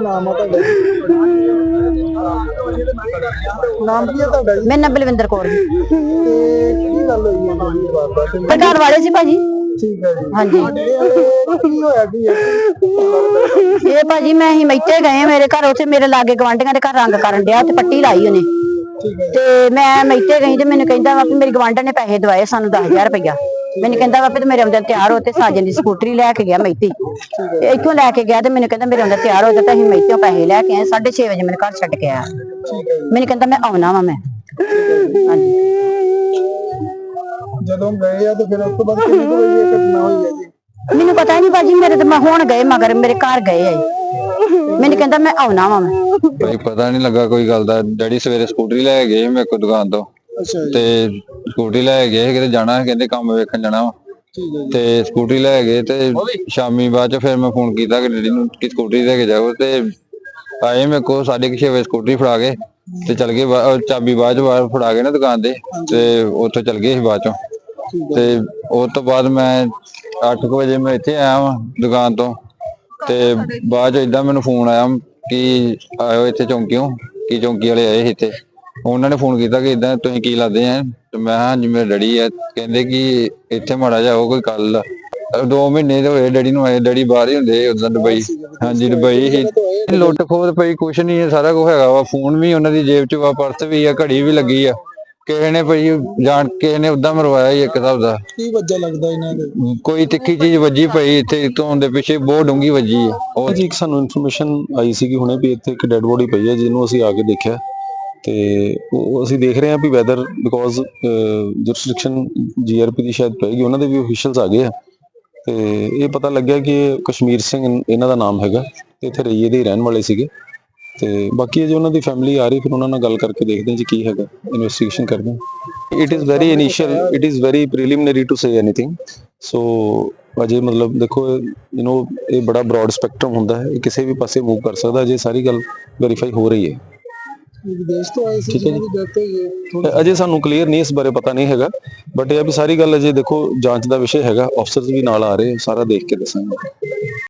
ਨਾਮ ਆ ਤੁਹਾਡਾ ਨਾਮ ਕੀ ਹੈ ਤੁਹਾਡਾ ਜੀ? ਮੇਰਾ ਨਾਮ ਬਲਵਿੰਦਰ ਕੌਰ ਜੀ। ਤੇ ਕੀ ਗੱਲ ਹੋਈ ਹੈ ਜੀ ਬਾਬਾ ਤੇ? ਘਰ ਵਾਲੇ ਸੀ ਭਾਜੀ। ਠੀਕ ਹੈ ਜੀ। ਹਾਂਜੀ। ਇਹ ਕੀ ਹੋਇਆ ਕੀ ਹੈ ਇਹ ਭਾਜੀ ਮੈਂ ਹੀ ਮੈਤੇ ਗਏ ਮੇਰੇ ਘਰ ਉੱਥੇ ਮੇਰੇ ਲਾਗੇ ਗਵਾਂਢੀਆਂ ਦੇ ਘਰ ਰੰਗ ਕਰਨ ਡਿਆ ਤੇ ਪੱਟੀ ਲਾਈ ਉਹਨੇ। ਠੀਕ ਹੈ ਤੇ ਮੈਂ ਮੈਤੇ ਗਈ ਤੇ ਮੈਨੂੰ ਕਹਿੰਦਾ ਵਾ ਵੀ ਮੇਰੀ ਗਵਾਂਢਣ ਨੇ ਪੈਸੇ ਦਵਾਏ ਸਾਨੂੰ 10000 ਰੁਪਇਆ ਮੈਨੂੰ ਕਹਿੰਦਾ ਵਾ ਵੀ ਤੂੰ ਮੇਰੇ ਆਉਂਦੇ ਤਿਆਰ ਹੋ ਤੇ ਸਾਜਨ ਦੀ ਸਕੂਟਰੀ ਲੈ ਕੇ ਗਿਆ ਮੈਤੀ ਇੱਥੋਂ ਲੈ ਕੇ ਗਿਆ ਤੇ ਮੈਨੂੰ ਕਹਿੰਦਾ ਮੇਰੇ ਆਉਂਦੇ ਤਿਆਰ ਹੋ ਤੇ ਅਸੀਂ ਮੈਤੇੋਂ ਪੈਸੇ ਲੈ ਕੇ ਆਏ 6:30 ਵਜੇ ਮੈਨੂੰ ਘਰ ਛੱਡ ਕੇ ਆਇਆ। ਮੈਨੂੰ ਕਹਿੰਦਾ ਮੈਂ ਆਉਣਾ ਵਾ ਮੈਂ। ਜਦੋਂ ਗਏ ਆ ਤੇ ਫਿਰ ਉਸ ਤੋਂ ਬਾਅਦ ਕਿੰਨੀ ਕੁ ਵਜੇ ਇਹ ਘਟਨਾ ਹੋਈ ਹੈ ਜੀ? ਮੈਨੂੰ ਪਤਾ ਨਹੀਂ ਭਾਜੀ ਮੇਰੇ ਤੇ ਮੈਂ ਹੁਣ ਗਏ ਮਗਰ ਮੇਰੇ ਘਰ ਗਏ ਆ। ਮੈਨੂੰ ਕਹਿੰਦਾ ਮੈਂ ਆਉਣਾ ਵਾ ਮੈਂ। ਕੋਈ ਪਤਾ ਨਹੀਂ ਲੱਗਾ ਕੋਈ ਗੱਲ ਦਾ। ਡੈਡੀ ਸਵੇਰੇ ਸਕੂਟਰੀ ਲੈ ਕੇ ਗਏ ਮੇਰੇ ਕੋਲ ਦੁਕਾਨ ਤੋਂ। ਅੱਛਾ ਜੀ। ਤੇ ਸਕੂਟਰੀ ਲੈ ਕੇ ਗਏ ਕਿਤੇ ਜਾਣਾ ਸੀ, ਕਹਿੰਦੇ ਕੰਮ ਵੇਖਣ ਜਾਣਾ ਵਾ। ਠੀਕ ਹੈ ਜੀ। ਤੇ ਸਕੂਟਰੀ ਲੈ ਗਏ ਤੇ ਸ਼ਾਮੀ ਬਾਅਦ ਚ ਫਿਰ ਮੈਂ ਫੋਨ ਕੀਤਾ ਕਿ ਡੈਡੀ ਨੂੰ ਕਿ ਸਕੂਟਰੀ ਲੈ ਕੇ ਜਾਓ ਤੇ ਆਏ ਮੇਰੇ ਕੁ ਛੇ ਵਜੇ ਸਕੂਟਰੀ ਫੜਾ ਕੇ ਤੇ ਚਲ ਗਏ ਬਾ- ਉਹ ਚਾਬੀ ਬਾਅਦ ਚ ਬਾਹਰ ਫੜਾ ਕੇ ਨਾ ਦੁਕਾਨ ਦੇ ਤੇ ਉੱਥੋਂ ਚਲ ਗਏ ਸੀ ਬਾਅਦ ਚੋਂ। ਤੇ ਉਸ ਤੋਂ ਬਾਅਦ ਮੈਂ 8 ਵਜੇ ਮੈਂ ਇੱਥੇ ਆਇਆ ਵਾਂ ਦੁਕਾਨ ਤੋਂ ਤੇ ਬਾਅਦ ਚ ਇਦਾਂ ਮੈਨੂੰ ਫੋਨ ਆਇਆ ਕਿ ਆਇਓ ਇੱਥੇ ਚੌਂਕੀਓ ਕੀ ਚੌਂਕੀ ਵਾਲੇ ਆਏ ਸੀ ਇੱਥੇ। ਉਹਨਾਂ ਨੇ ਫੋਨ ਕੀਤਾ ਕਿ ਇਦਾਂ ਤੁਸੀਂ ਕੀ ਲਾਦੇ ਆ? ਤੇ ਮੈਂ ਹਾਂ ਜੀ ਮੇਰੇ ਡੈਡੀ ਆ। ਕਹਿੰਦੇ ਕਿ ਇੱਥੇ ਮਾੜਾ ਜਾਓ ਕੋਈ ਕੱਲ ਦੋ ਮਹੀਨੇ ਦੇ ਹੋਏ ਡੈਡੀ ਨੂੰ ਆਏ ਡੈਡੀ ਬਾਹਰ ਹੀ ਹੁੰਦੇ ਉਦੋਂ ਦੁਬਈ। ਹਾਂਜੀ ਦੁਬਈ ਹੀ। ਲੁੱਟ ਖੋਹ ਪਈ ਕੁਛ ਨਹੀਂ ਹੈ ਸਾਰਾ ਕੁਝ ਹੈਗਾ ਵਾ। ਫੋਨ ਵੀ ਉਹਨਾਂ ਦੀ ਜੇਬ 'ਚ ਵਾ ਪਰਸ ਵੀ ਆ ਘੜੀ ਵੀ ਲੱਗੀ ਆ। ਕਿਸੇ ਨੇ ਭਈ ਜਾਣ ਕਿਸੇ ਨੇ ਉਦਾਂ ਮਰਵਾਇਆ ਹੀ ਇੱਕ ਹਿਸਾਬ ਦਾ। ਕੀ ਵਜ੍ਹਾ ਲੱਗਦਾ ਇਹਨਾਂ ਦੇ? ਕੋਈ ਤਿੱਖੀ ਚੀਜ਼ ਵੱਜੀ ਪਈ ਇੱਥੇ ਤੋਂ ਦੇ ਪਿੱਛੇ ਬਹੁਤ ਡੂੰਗੀ ਵੱਜੀ ਆ। ਉਹ ਜੀ ਇੱਕ ਸਾਨੂੰ ਇਨਫੋਰਮੇਸ਼ਨ ਆਈ ਸੀ ਕਿ ਹੁਣੇ ਵੀ ਇੱਥੇ ਇੱਕ ਡੈੱਡ ਬੋਡੀ ਪਈ ਹੈ ਜਿਹਨੂੰ ਅਸੀਂ ਆ ਕੇ ਦੇਖਿਆ। ਤੇ ਉਹ ਅਸੀਂ ਦੇਖ ਰਹੇ ਹਾਂ ਵੀ ਵੈਦਰ ਬਿਕੋਜ਼ ਜੁਰਿਸਡਿਕਸ਼ਨ ਜੀਆਰਪੀ ਦੀ ਸ਼ਾਇਦ ਪਏਗੀ, ਉਹਨਾਂ ਦੇ ਵੀ ਅਫੀਸ਼ੀਅਲਸ ਆ ਗਏ ਆ। ਤੇ ਇਹ ਪਤਾ ਲੱਗਿਆ ਕਿ ਕਸ਼ਮੀਰ ਸਿੰਘ ਇਹਨਾਂ ਦਾ ਨਾਮ ਹੈਗਾ ਤੇ ਇੱਥੇ ਰਈਏ ਦੇ ਹੀ ਰਹਿਣ ਵਾਲੇ ਸੀਗੇ। ਤੇ ਬਾਕੀ ਜੇ ਉਹਨਾਂ ਦੀ ਫੈਮਿਲੀ ਆ ਰਹੀ, ਫਿਰ ਉਹਨਾਂ ਨਾਲ ਗੱਲ ਕਰਕੇ ਦੇਖਦੇ ਹਾਂ ਜੀ ਕੀ ਹੈਗਾ ਇਨਵੈਸਟੀਗੇਸ਼ਨ ਕਰਦੇ ਹਾਂ। It is very initial it is very preliminary to say anything so ਅਜੇ ਮਤਲਬ ਦੇਖੋ ਯੂ نو ਇਹ ਬੜਾ ਬ੍ਰੌਡ ਸਪੈਕਟਰਮ ਹੁੰਦਾ ਹੈ। ਇਹ ਕਿਸੇ ਵੀ ਪਾਸੇ ਮੂਵ ਕਰ ਸਕਦਾ, ਅਜੇ ਸਾਰੀ ਗੱਲ ਵੈਰੀਫਾਈ ਹੋ ਰਹੀ ਹੈ। ਵਿਦੇਸ਼ ਤੋਂ ਆਏ ਸੀ ਠੀਕ ਹੈ ਜਿਹਨਾਂ ਦੀ ਡੈਥ ਹੋਈ ਹੈ। ਥੋੜ੍ਹਾ- ਅਜੇ ਸਾਨੂੰ ਕਲੀਅਰ ਨਹੀਂ ਇਸ ਬਾਰੇ ਪਤਾ ਨਹੀਂ ਹੈਗਾ ਬਟ ਇਹ ਆ ਵੀ ਸਾਰੀ ਗੱਲ ਅਜੇ ਦੇਖੋ ਜਾਂਚ ਦਾ ਵਿਸ਼ੇ ਹੈਗਾ ਅਫਸਰਸ ਵੀ ਨਾਲ ਆ ਰਹੇ ਸਾਰਾ ਦੇਖ ਕੇ ਦੱਸਾਂਗੇ।